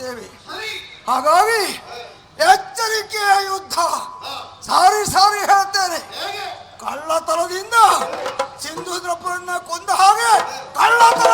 ಪ್ರತಿಜ್ಞಾಬದ್ಧರಾಗಿದ್ದೇವೆ ಹಾಗಾಗಿ ಎಚ್ಚರಿಕೆಯ ಯುದ್ಧ. ಸಾರಿ ಸಾರಿ ಹೇಳ್ತೇನೆ. ಕಳ್ಳತನದಿಂದ ಸಿಂಧು ದ್ರೌಪದಿಯನ್ನ ಕೊಂದ ಹಾಗೆ ಕಳ್ಳತನ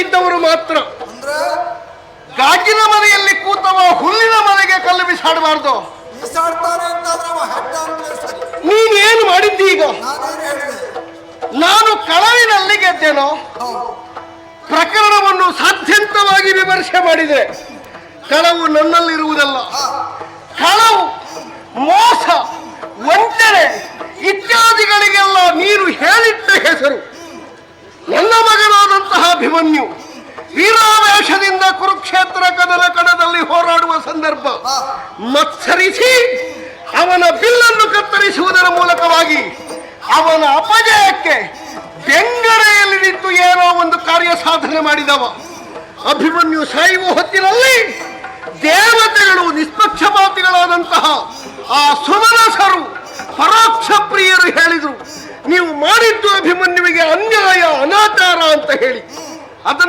ಇದ್ದವರು ಮಾತ್ರ. ಗಾಜಿನ ಮನೆಯಲ್ಲಿ ಕೂತವ ಹುಲ್ಲಿನ ಮನೆಗೆ ಕಲ್ಲು ಬಿಸಾಡಬಾರ್ದು. ನೀನೇನು ಮಾಡಿದ್ದಿ ಈಗ? ನಾನು ಕಳವಿನಲ್ಲಿ ಗೆದ್ದೇನೋ? ಪ್ರಕರಣವನ್ನು ಸಾಧ್ಯಂತವಾಗಿ ವಿಮರ್ಶೆ ಮಾಡಿದೆ. ಕಳವು ನನ್ನಲ್ಲಿರುವುದಲ್ಲ. ಕಳವು ಮೋಸ ವಂಚನೆ ಇತ್ಯಾದಿಗಳಿಗೆಲ್ಲ ನೀನು ಹೇಳಿಟ್ಟ ಹೆಸರು. ನನ್ನ ಮಗನಾದಂತಹ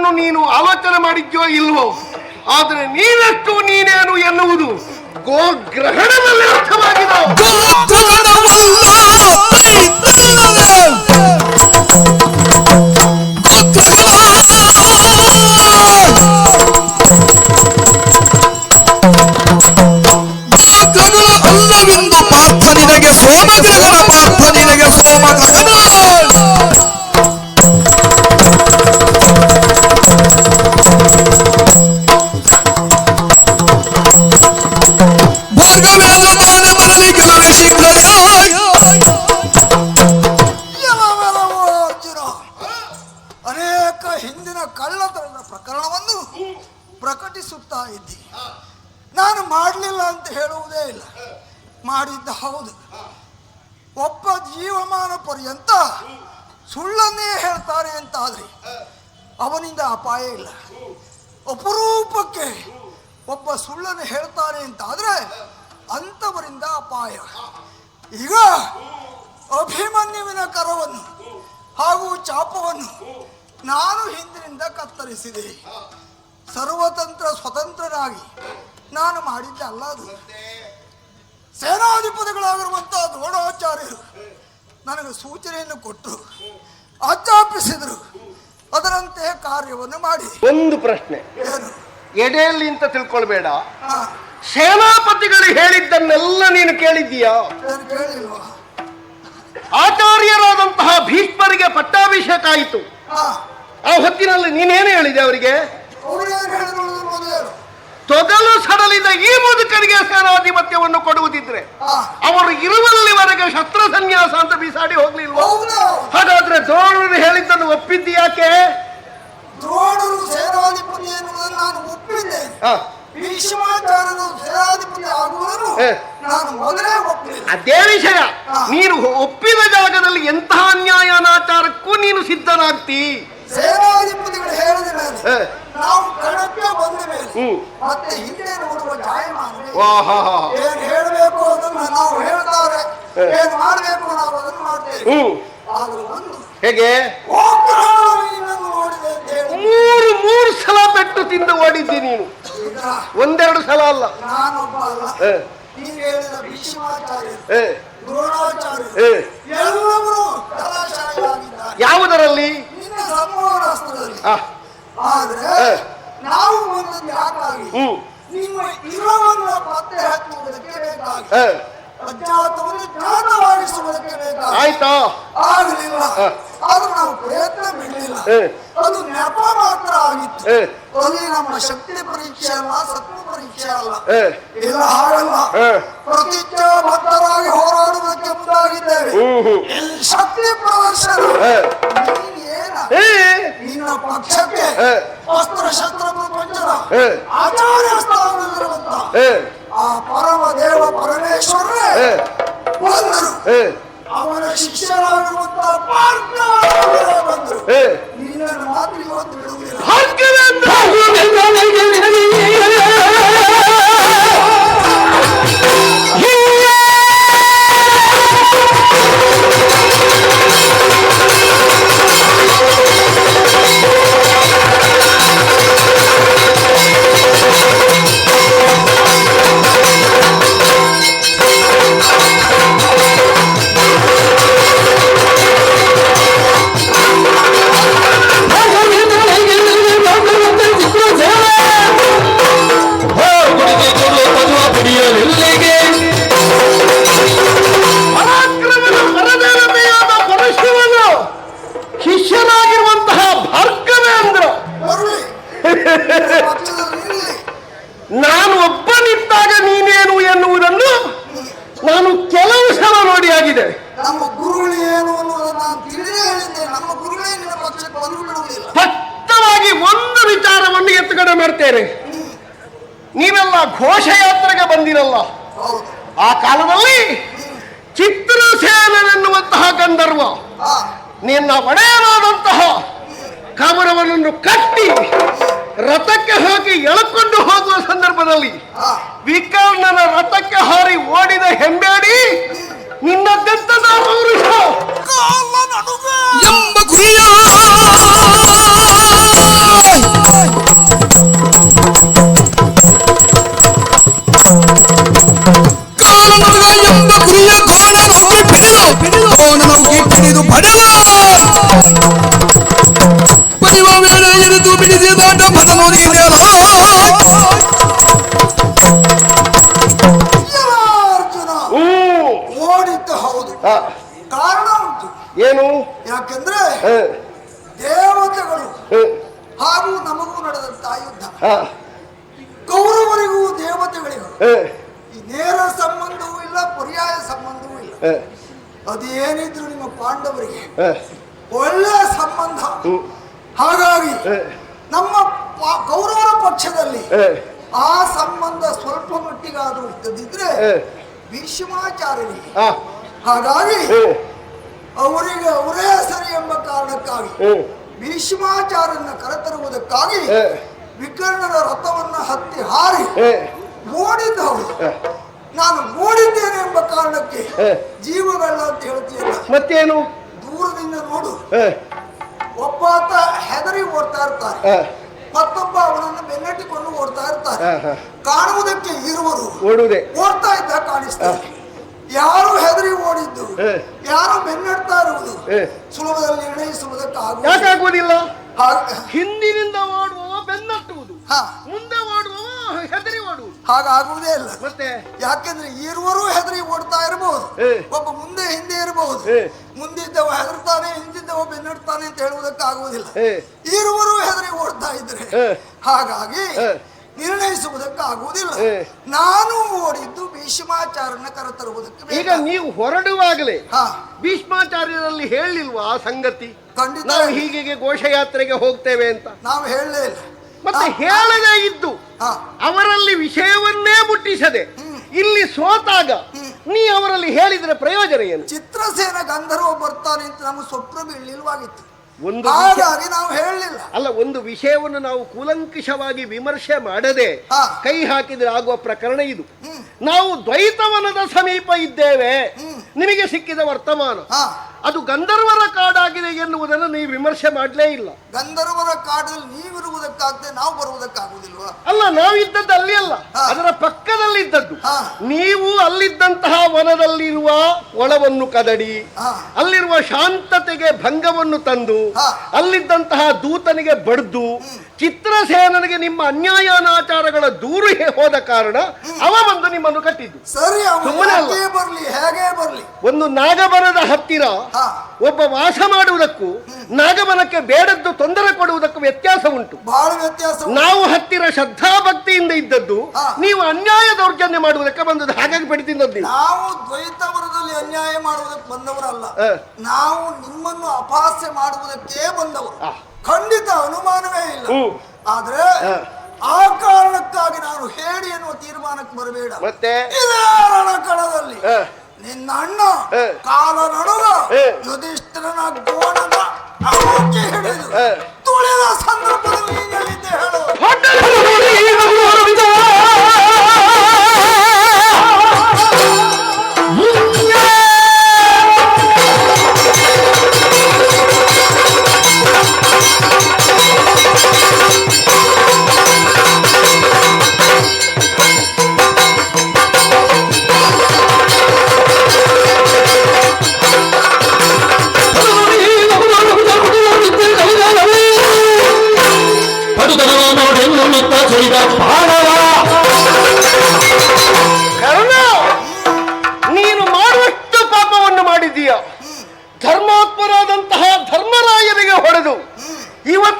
ಅದನ್ನು ನೀನು ಆಲೋಚನೆ ಮಾಡಿದ್ಯೋ ಇಲ್ವೋ ಆದರೆ ನೀನಷ್ಟು ನೀನೇನು ಎನ್ನುವುದು ಗೋಗ್ರಹಣದಲ್ಲಿ ಅರ್ಥವಾಗಿದೆ. ಗೋತ್ರಗಣವಲ್ಲ ಅಪರೂಪಕ್ಕೆ ಒಬ್ಬ ಸುಳ್ಳನ್ನು ಹೇಳ್ತಾನೆ ಅಂತಾದ್ರೆ ಅಂಥವರಿಂದ ಅಪಾಯ. ಈಗ ಅಭಿಮನ್ಯುವಿನ ಕರವನ್ನು ಹಾಗೂ ಚಾಪವನ್ನು ನಾನು ಹಿಂದಿನಿಂದ ಕತ್ತರಿಸಿದೆ. ಸರ್ವತಂತ್ರ ಸ್ವತಂತ್ರನಾಗಿ ನಾನು ಮಾಡಿದ್ದೆ ಅಲ್ಲ ಅದು. ಸೇನಾಧಿಪತಿಗಳಾಗಿರುವಂತಹ ದ್ರೋಣಾಚಾರ್ಯರು ನನಗೆ ಸೂಚನೆಯನ್ನು ಕೊಟ್ಟರು, ಆಜ್ಞಾಪಿಸಿದರು. ಅದರಂತೆ ಕಾರ್ಯವನ್ನು ಮಾಡಿ. ಒಂದು ಪ್ರಶ್ನೆ. ಏನು? ಎಡೆಯಲ್ಲಿ ಅಂತ ತಿಳ್ಕೊಳ್ಬೇಡ. ಸೇನಾಪತಿಗಳು ಹೇಳಿದ್ದನ್ನೆಲ್ಲ ನೀನು ಕೇಳಿದ್ದೀಯಾ? ಏನು ಕೇಳಿಲ್ವಾ? ಆಚಾರ್ಯರಾದಂತಹ ಭೀಷ್ಮರಿಗೆ ಪಟ್ಟಾಭಿಷೇಕ ಆಯಿತು. ಆ ಹೊತ್ತಿನಲ್ಲಿ ನೀನೇನು ಹೇಳಿದೆ ಅವರಿಗೆ? ತೊಗಲು ಸಡಲಿದ ಈ ಮುದುಕರಿಗೆ ಸೇನಾಧಿಪತ್ಯವನ್ನು ಕೊಡುವುದಿದ್ರೆ ಅವರು ಇರುವಲ್ಲಿವರೆಗೆ ಶಸ್ತ್ರ ಸನ್ಯಾಸ ಅಂತ ಬಿಸಾಡಿ ಹೋಗ್ಲಿಲ್ಲ ಹಾಗಾದ್ರೆ ದ್ರೋಣರು ಹೇಳಿದ್ದನ್ನು ಒಪ್ಪಿದ್ದು ಯಾಕೆ? ದ್ರೋಣರು ಸೇನಾಧಿಪತಿ ಎನ್ನುವುದನ್ನು ನಾನು ಒಪ್ಪಿದ್ದೆ. ಹ, ಭೀಷ್ಮಾಚಾರ್ಯರು ಸೇನಾಧಿಪತಿ ಆಗುವುದನ್ನು. ನಾನು ಮೊದಲೇ ಒಪ್ಪಲಿಲ್ಲ ಅದೇ ವಿಷಯ. ನೀನು ಒಪ್ಪಿದ ಜಾಗದಲ್ಲಿ ಎಂತಹ ಸಿದ್ಧನಾಗ್ತಿ. ಸೇನಾಧಿಪತಿಗಳು ಹೇಳಿದ ಮೇಲೆ ನಾವು ಕಣಕ್ಕೆ ಬಂದ ಮೇಲೆ ಮತ್ತೆ ಹಿಂದೆ ನೋಡುವ ಜಾಯಮಾನ ಏನ್ ಹೇಳಬೇಕು ಅದನ್ನ ನಾವು ಹೇಳ್ತಾರೆ. ಏನು ಮಾಡಬೇಕು ನಾವು ಅದನ್ನ ಮಾಡ್ತೇವೆ. ಆದ್ರೆ ಒಂದು ಹೇಗೆ? ಮೂರು ಮೂರು ಸಲ ಪೆಟ್ಟು ತಿಂದು ಓಡಿದ್ದಿ ನೀನು. ಒಂದೆರಡು ಸಲ ಅಲ್ಲ. ನಾನೊಬ್ಬ ಅಲ್ಲ. ನೀವು ಹೇಳಿದ ಭೀಷ್ಮಾಚಾರ್ಯ. ದ್ರೋಣಾಚಾರ್ಯ. ಎಲ್ಲರೂ ಯಾವುದರಲ್ಲಿ? ನಿನ್ನ ಸಂಮೋಹನಾಸ್ತ್ರದಲ್ಲಿ ಆದ್ರೆ ನಾವು ಒಂದೊಂದು ಯಾಕಾಗಿ ನಿಮ್ಮ ಇರವನ್ನು ಪತ್ತೆ ಹಚ್ಚುವುದಕ್ಕೆ ಬೇಕಾಗಿ. ಅಜ್ಞಾತವನ್ನು ಜ್ಞಾನವಾಗಿಸುವುದಕ್ಕೆ ಬೇಕಾಗಿ ಆಯ್ತಾ? ಆಗಲಿಲ್ಲ. ಅದು ನಾವು ಪ್ರಯತ್ನ ಬಿಡಲಿಲ್ಲ. ಅದು ನೆಪ ಮಾತ್ರ ಆಗಿತ್ತು. ಅಲ್ಲಿ ನಮ್ಮ ಶಕ್ತಿ ಪರೀಕ್ಷೆ ಅಲ್ಲ ಸತ್ವ ಪರೀಕ್ಷೆ ಅಲ್ಲ. ಇಲ್ಲ ಹಾಗಲ್ಲ. ಪ್ರತಿಜ್ಞಾ ಭಕ್ತರಾಗಿ ಹೋರಾಡುವುದಕ್ಕೆ ಮುಂದಾಗಿದ್ದೇವೆ. ಶಕ್ತಿ ಪ್ರದರ್ಶನ. ನಿನ್ನ ಪಕ್ಷಕ್ಕೆ ಹ. ಅಸ್ತ್ರ ಶಸ್ತ್ರ ಪ್ರಪಂಚದ. ಆಚಾರ್ಯ ಸ್ಥಾನದಲ್ಲಿರುವಂತ ಆ ಪರಮ ದೇವ ಪರಮೇಶ್ವರರೇ ಹ. ಬಂದರು. ಅವನ ಶಿಷ್ಯರಾಗಿರುವಂತ ಬಂದರು. ನಿನ್ನನ್ನು ಮಾತ್ರ ಇವತ್ತು ಬಿಡುವುದಿಲ್ಲ ಕಾಲದಲ್ಲಿ ಚಿತ್ರಸೇನೆನ್ನುವಂತಹ ಗಂಧರ್ವ ನಿನ್ನ ಒಡೆಯನಾದಂತಹ ಕಮರವನ್ನು ಕಟ್ಟಿ ರಥಕ್ಕೆ ಹಾಕಿ ಎಳಕೊಂಡು ಹೋಗುವ ಸಂದರ್ಭದಲ್ಲಿ ವಿಕರ್ಣನ ರಥಕ್ಕೆ ಹಾರಿ ಓಡಿದ ಹೆಂಬೇಡಿ ನಿನ್ನ ಪೌರುಷ ಎಂಬ ಗುರಿಯ? ಅದೇನಿದ್ರು ನಿಮ್ಮ ಪಾಂಡವರಿಗೆ ಒಳ್ಳೆ ಸಂಬಂಧ. ಹಾಗಾಗಿ ನಮ್ಮ ಕೌರವರ ಪಕ್ಷದಲ್ಲಿ ಆ ಸಂಬಂಧ ಸ್ವಲ್ಪ ಮಟ್ಟಿಗಾದ್ರೂ ಇದ್ದದಿದ್ರೆ ಭೀಷ್ಮಾಚಾರ್ಯರಿಗೆ ಹಾಗಾಗಿ ಅವರಿಗೆ ಅವರೇ ಸರಿ ಎಂಬ ಕಾರಣಕ್ಕಾಗಿ ಭೀಷ್ಮಾಚಾರ್ಯನ ಕರೆತರುವುದಕ್ಕಾಗಿ ವಿಕರ್ಣನ ರಥವನ್ನ ಹತ್ತಿ ಹಾರಿ ಓಡಿದ್ದವರು. ನಾನು ಓಡಿದ್ದೇನೆ ಎಂಬ ಕಾರಣಕ್ಕೆ. ಜೀವಗಳ ಅಂತ ಹೇಳ್ತೀಯಲ್ಲ. ಮತ್ತೇನು? ದೂರದಿಂದ ನೋಡು. ಒಬ್ಬಾತ ಹೆದರಿ ಓಡ್ತಾ ಇರ್ತಾರೆ. ಮತ್ತೊಬ್ಬ ಅವನನ್ನು ಬೆನ್ನಟ್ಟಿಕೊಂಡು ಓಡ್ತಾ ಇರ್ತಾರೆ. ಕಾಣುವುದಕ್ಕೆ ಇರುವರು. ಓಡ್ತಾ ಇದ್ದ ಕಾಣಿಸ್ತಾರೆ. ಯಾರು ಹೆದರಿ ಓಡಿದ್ದು? ಯಾರು ಬೆನ್ನಡ್ತಾ ಇರುವುದು. ಸುಲಭದಲ್ಲಿ ನಿರ್ಣಯಿಸುವುದಕ್ಕಾಗುವುದಿಲ್ಲ. ಹಿಂದಿನಿಂದ ಮಾಡುವ ಬೆನ್ನಟ್ಟುವುದು. ಮುಂದೆ ಹೆದರಿ ಓಡುವುದು ಹಾಗಾಗುವುದೇ ಇಲ್ಲ. ಮತ್ತೆ? ಯಾಕೆಂದ್ರೆ ಇರುವರು ಹೆದರಿ ಓಡ್ತಾ ಇರಬಹುದು. ಒಬ್ಬ ಮುಂದೆ ಹಿಂದೆ ಇರಬಹುದು. ಮುಂದಿದ್ದವ ಹೆದರ್ತಾನೆ ಹಿಂದಿದ್ದವ ಬೆನ್ನಡ್ತಾನೆ ಅಂತ ಹೇಳುವುದಕ್ಕೆ ಆಗುವುದಿಲ್ಲ ಇರುವರು ಹೆದರಿ ಓಡ್ತಾ ಇದ್ರೆ ಹಾಗಾಗಿ. ನಿರ್ಣಯಿಸುವುದಕ್ಕೆ ಆಗುವುದಿಲ್ಲ. ನಾನು ಓಡಿದ್ದು ಭೀಷ್ಮಾಚಾರ್ಯನ ಕರೆತರುವುದಕ್ಕೆ ಈಗ ನೀವು ಹೊರಡುವಾಗಲೇ ಹಾ. ಭೀಷ್ಮಾಚಾರ್ಯರಲ್ಲಿ ಹೇಳಿಲ್ವಾ ಆ ಸಂಗತಿ? ಖಂಡಿತ ನಾವು ಹೀಗೆ ಘೋಷಯಾತ್ರೆಗೆ ಹೋಗ್ತೇವೆ ಅಂತ. ನಾವು ಹೇಳಲೇ ಇಲ್ಲ. ಮತ್ತೆ. ಹೇಳದೇ ಇದ್ದು ಅವರಲ್ಲಿ ವಿಷಯವನ್ನೇ ಮುಟ್ಟಿಸದೆ ಇಲ್ಲಿ ಸೋತಾಗ ನೀ ಅವರಲ್ಲಿ ಹೇಳಿದ್ರೆ ಪ್ರಯೋಜನ ಏನು? ಚಿತ್ರಸೇನ ಗಂಧರ್ವ ಬರ್ತಾನೆ ಅಂತ ನಮ್ಮ ಸ್ವಪ್ನ ಬೀಳಲಿಲ್ವಾಗಿತ್ತು ಒಂದು ಹಾಗಾಗಿ ನಾವು ಹೇಳಲಿಲ್ಲ. ಅಲ್ಲ ಒಂದು ವಿಷಯವನ್ನು ನಾವು ಕೂಲಂಕಷವಾಗಿ ವಿಮರ್ಶೆ ಮಾಡದೆ. ಕೈ ಹಾಕಿದ್ರೆ ಆಗುವ ಪ್ರಕರಣ ಇದು. ನಾವು ದ್ವೈತವನದ ಸಮೀಪ ಇದ್ದೇವೆ. ನಿಮಗೆ ಸಿಕ್ಕಿದ ವರ್ತಮಾನ. ಅದು ಗಂಧರ್ವರ ಕಾಡಾಗಿದೆ ಎನ್ನುವುದನ್ನು ನೀವು ವಿಮರ್ಶೆ ಮಾಡಲೇ ಇಲ್ಲ ಗಂಧರ್ವರ ಕಾಡಲ್ಲಿ ನೀವಿರುವುದಕ್ಕಾಗದೆ ನಾವು ಬರುವುದಕ್ಕಾಗುವುದಿಲ್ವಾ ಅಲ್ಲ ನಾವಿದ್ದದ್ದು ಅಲ್ಲಿ ಅಲ್ಲ. ಅದರ ಪಕ್ಕದಲ್ಲಿದ್ದದ್ದು. ನೀವು ಅಲ್ಲಿದ್ದಂತಹ ವನದಲ್ಲಿರುವ ಒಳವನ್ನು ಕದಡಿ. ಅಲ್ಲಿರುವ ಶಾಂತತೆಗೆ ಭಂಗವನ್ನು ತಂದು. ಅಲ್ಲಿದ್ದಂತಹ ದೂತನಿಗೆ ಬಡ್ದು ಚಿತ್ರಸೇನನಿಗೆ ನಿಮ್ಮ ಅನ್ಯಾಯಾನಾಚಾರಗಳ ದೂರು ಹೇ- ಹೋದ ಕಾರಣ ಅವ ಬಂದು ನಿಮ್ಮನ್ನು ಕಟ್ಟಿದ್ದು. ಸರಿ ಬರಲಿ. ಹೇಗೆ ಬರ್ಲಿ. ಒಂದು ನಾಗಬನದ ಹತ್ತಿರ ಒಬ್ಬ ವಾಸ ಮಾಡುವುದಕ್ಕೂ ನಾಗಬನಕ್ಕೆ ಬೇಡದ್ದು ತೊಂದರೆ ಕೊಡುವುದಕ್ಕೂ ವ್ಯತ್ಯಾಸ ಉಂಟು. ಬಹಳ ವ್ಯತ್ಯಾಸ ನಾವು ಹತ್ತಿರ ಶ್ರದ್ಧಾಭಕ್ತಿಯಿಂದ ಇದ್ದದ್ದು ಹಾ. ನೀವು ಅನ್ಯಾಯ ದೌರ್ಜನ್ಯ ಮಾಡುವುದಕ್ಕೆ ಬಂದದ್ದು ಹಾಗಾಗಿ ಪಡಿತಿದ್ದದ್ದು ನೀವು. ದ್ವೈತವರದಲ್ಲಿ ಅನ್ಯಾಯ ಮಾಡುವುದಕ್ಕೆ ಬಂದವರಲ್ಲ. ನಾವು ನಿಮ್ಮನ್ನು ಅಪಹಾಸ್ಯ ಮಾಡುವುದಕ್ಕೆ ಬಂದವರು. ಇಲ್ಲ. ಆದ್ರೆ ಆ ಕಾರಣಕ್ಕಾಗಿ ನಾನು ಹೇಳಿ ಎನ್ನುವ ತೀರ್ಮಾನಕ್ಕೆ ಬರಬೇಡ. ಮತ್ತೆ? ರಣಕಣದಲ್ಲಿ ನಿನ್ನ ಅಣ್ಣ. ಕಾಲ ನಡುವ. ಯುಧಿಷ್ಠಿರನ ಗೋಣದ ಅಮುಕಿ ಹಿಡಿದು ಹ. ತುಳಿದ ಸಂದರ್ಭದಲ್ಲಿ ಹೇಳು.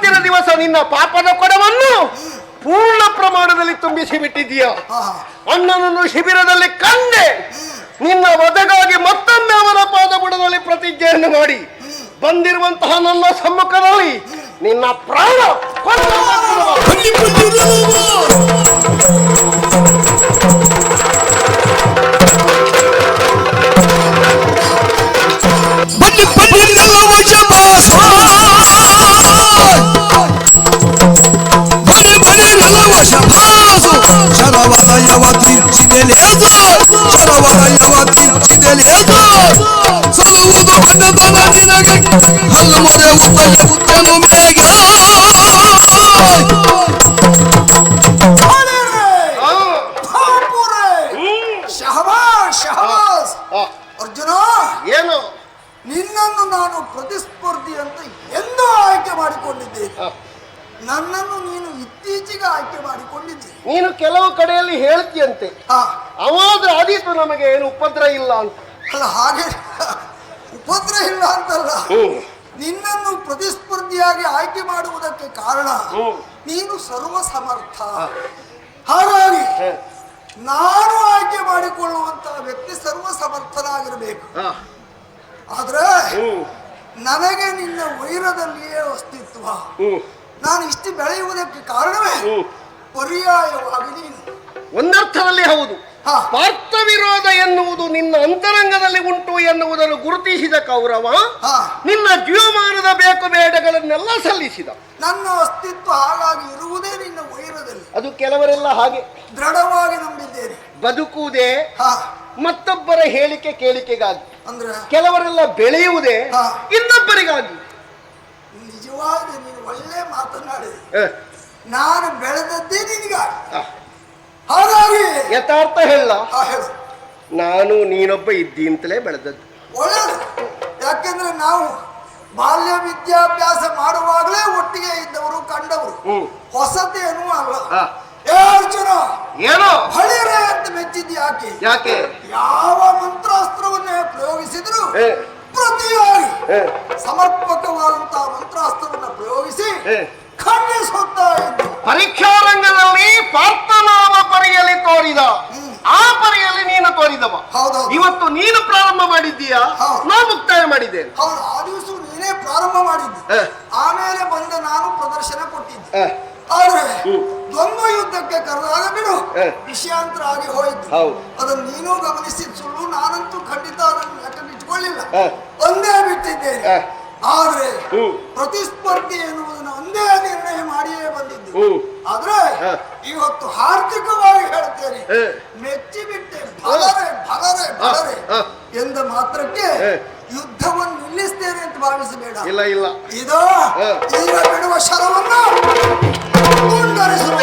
ಇವತ್ತಿನ ದಿವಸ ನಿನ್ನ ಪಾಪದ ಕೊಡವನ್ನು ಪೂರ್ಣ ಪ್ರಮಾಣದಲ್ಲಿ ತುಂಬಿಸಿ ಬಿಟ್ಟಿದ್ದೀಯ ಅಣ್ಣನನ್ನು ಶಿಬಿರದಲ್ಲಿ ಕಂಡೆ. ನಿನ್ನ ವಧೆಗಾಗಿ ಮತ್ತೊಮ್ಮೆ ಅವನ ಪಾದ ಬುಡದಲ್ಲಿ ಪ್ರತಿಜ್ಞೆಯನ್ನು ಮಾಡಿ. ಬಂದಿರುವಂತಹ ನನ್ನ ಸಮ್ಮುಖದಲ್ಲಿ ನಿನ್ನ ಪ್ರಾಣ ಕೊಲ್ಲ yawati jideli ezo sọ̀rọ̀ wàrà yawati jideli ezo sọ̀rọ̀ wúkọ̀ pẹ̀tẹ̀ tọ́lá nínú ẹgbẹ́ alamọ̀dé wúkọ̀ yẹ kọ́nù mẹ́gẹ́. ನೀನು ಇತ್ತೀಚೆಗೆ ಆಯ್ಕೆ ಮಾಡಿಕೊಂಡಿದ್ದೆ. ನೀನು ಕೆಲವು ಕಡೆಯಲ್ಲಿ ಹೇಳ್ತಿಯಂತೆ. ಹಾ. ಅವಾದ್ರೆ ಆದೀತು ನಮಗೆ ಏನು ಉಪದ್ರ ಇಲ್ಲ ಅಂತ. ಅಲ್ಲ ಹಾಗೆ ಉಪದ್ರ ಇಲ್ಲ ಅಂತಲ್ಲ. ಹ್ಮ್. ನಿನ್ನನ್ನು ಪ್ರತಿಸ್ಪರ್ಧಿಯಾಗಿ ಆಯ್ಕೆ ಮಾಡುವುದಕ್ಕೆ ಕಾರಣ ಹ್ಮ್. ನೀನು ಸರ್ವ ಸಮರ್ಥ ಹಾಗಾಗಿ ಹ, ನಾನು ಆಯ್ಕೆ ಮಾಡಿಕೊಳ್ಳುವಂತಹ ವ್ಯಕ್ತಿ ಸರ್ವ ಸಮರ್ಥನಾಗಿರಬೇಕು ಆದ್ರೆ ಹ್ಮ್, ನನಗೆ ನಿನ್ನ ವೈರದಲ್ಲಿಯೇ ಅಸ್ತಿತ್ವ. ಹ್ಮ್, ನಾನು ಇಷ್ಟು ಬೆಳೆಯುವುದಕ್ಕೆ ಕಾರಣವೇ. ಪರ್ಯಾಯವಾಗಿ ನೀನು ಒಂದರ್ಥದಲ್ಲಿ ಹೌದು. ಪಾರ್ಥ ವಿರೋಧ ಎನ್ನುವುದು ನಿನ್ನ ಅಂತರಂಗದಲ್ಲಿ ಉಂಟು ಎನ್ನುವುದನ್ನು ಗುರುತಿಸಿದ ಕೌರವ ನಿನ್ನ ಜೀವಮಾನದ ಬೇಕು ಬೇಡಗಳನ್ನೆಲ್ಲ ಸಲ್ಲಿಸಿದ. ನನ್ನ ಅಸ್ತಿತ್ವ ಹಾಗಾಗಿ ಇರುವುದೇ ನಿನ್ನ ವೈರದಲ್ಲಿ ಅದು ಕೆಲವರೆಲ್ಲ ಹಾಗೆ. ದೃಢವಾಗಿ ನಂಬಿದ್ದೇನೆ. ಬದುಕುವುದೇ ಮತ್ತೊಬ್ಬರ ಹೇಳಿಕೆ ಕೇಳಿಕೆಗಾಗಿ. ಅಂದ್ರೆ? ಕೆಲವರೆಲ್ಲ ಬೆಳೆಯುವುದೇ. ಇನ್ನೊಬ್ಬರಿಗಾಗಿ. ನಿಜವಾಗಿ ನೀನು ಒಳ್ಳೆ ಮಾತನಾಡಿದೆ ನಾನು ಬೆಳೆದದ್ದೇ ನಿನಗಾಗಿ ಹಾಗಾಗಿ ಯಥಾರ್ಥ ಹೇಳ. ನಾನು ನೀನೊಬ್ಬ ಇದ್ದಿ ಅಂತಲೇ ಬೆಳೆದದ್ದು. ಒಳ್ಳೆಯದು. ಯಾಕೆಂದ್ರೆ ನಾವು ಬಾಲ್ಯ ವಿದ್ಯಾಭ್ಯಾಸ ಮಾಡುವಾಗಲೇ ಒಟ್ಟಿಗೆ ಇದ್ದವರು ಕಂಡವರು. ಹೊಸತೆ ಹೊಸತೇನೂ ಅಲ್ಲ. ಅರ್ಜುನ. ಏನೋ? ಹಳಿರೆ ಅಂತ ಮೆಚ್ಚಿದ್ಯಾಕೆ? ಯಾಕೆ? ಯಾವ ಮಂತ್ರಾಸ್ತ್ರವನ್ನೇ ಪ್ರಯೋಗಿಸಿದ್ರು? ಪ್ರತಿಯಾಗಿ ಸಮರ್ಪಕವಾದಂತಹ ಮಂತ್ರಾಸ್ತ್ರವನ್ನು ಪ್ರಯೋಗಿಸಿ. ಖಂಡಿಸುತ್ತಾ ಇದ್ದು ಪರೀಕ್ಷಾ ರಂಗದಲ್ಲಿ ಪಾರ್ಥನಾಮ ಪರಿಯಲ್ಲಿ ತೋರಿದ. ಆ ಪರಿಯಲ್ಲಿ ನೀನು ತೋರಿದವ. ಹೌದೌದು. ಇವತ್ತು ನೀನು ಪ್ರಾರಂಭ ಮಾಡಿದ್ದೀಯಾ? ನಾನು ನಾ ಮುಕ್ತಾಯ ಮಾಡಿದ್ದೇನೆ. ಹೌದು ಆ ದಿವಸ ನೀನೇ ಪ್ರಾರಂಭ ಮಾಡಿದ್ದು ಹ. ಆಮೇಲೆ ಬಂದ ನಾನು ಪ್ರದರ್ಶನ ಕೊಟ್ಟಿದ್ದೆ ಹ, ಆದ್ರೆ ದ್ವಂದ್ವ ಯುದ್ಧಕ್ಕೆ ಕರೆದಾಗ ಬಿಡು ಹ. ವಿಷಯಾಂತರ ಆಗಿ ಹೋಯ್ತು. ಹೌದು. ಅದನ್ನು ನೀನು ಗಮನಿಸಿದ ಸುಳ್ಳು ನಾನಂತೂ ಖಂಡಿತ ಅದನ್ನು ಲೆಕ್ಕ ಇಟ್ಕೊಳ್ಳಿಲ್ಲ. ಒಂದೇ ಬಿಟ್ಟಿದ್ದೇನೆ. ಆದ್ರೆ. ಪ್ರತಿಸ್ಪರ್ಧಿ ಎನ್ನುವುದನ್ನು ಒಂದೇ ನಿರ್ಣಯ ಮಾಡಿಯೇ ಬಂದಿದ್ದು. ಆದ್ರೆ ಇವತ್ತು ಹಾರ್ದಿಕವಾಗಿ ಹೇಳ್ತೇನೆ. ಮೆಚ್ಚಿ ಬಿಟ್ಟೆ ಭಲರೆ ಭಲರೆ ಭಲರೆ ಎಂದ ಮಾತ್ರಕ್ಕೆ ಯುದ್ಧವನ್ನ ನಿಲ್ಲಿಸ್ತೇನೆ ಅಂತ ಭಾವಿಸಬೇಡ. ಇಲ್ಲ ಇಲ್ಲ. ಇದೋ. ಈಗ ಬಿಡುವ ಶರವನ್ನು ಮುಂದುವರಿಸುವ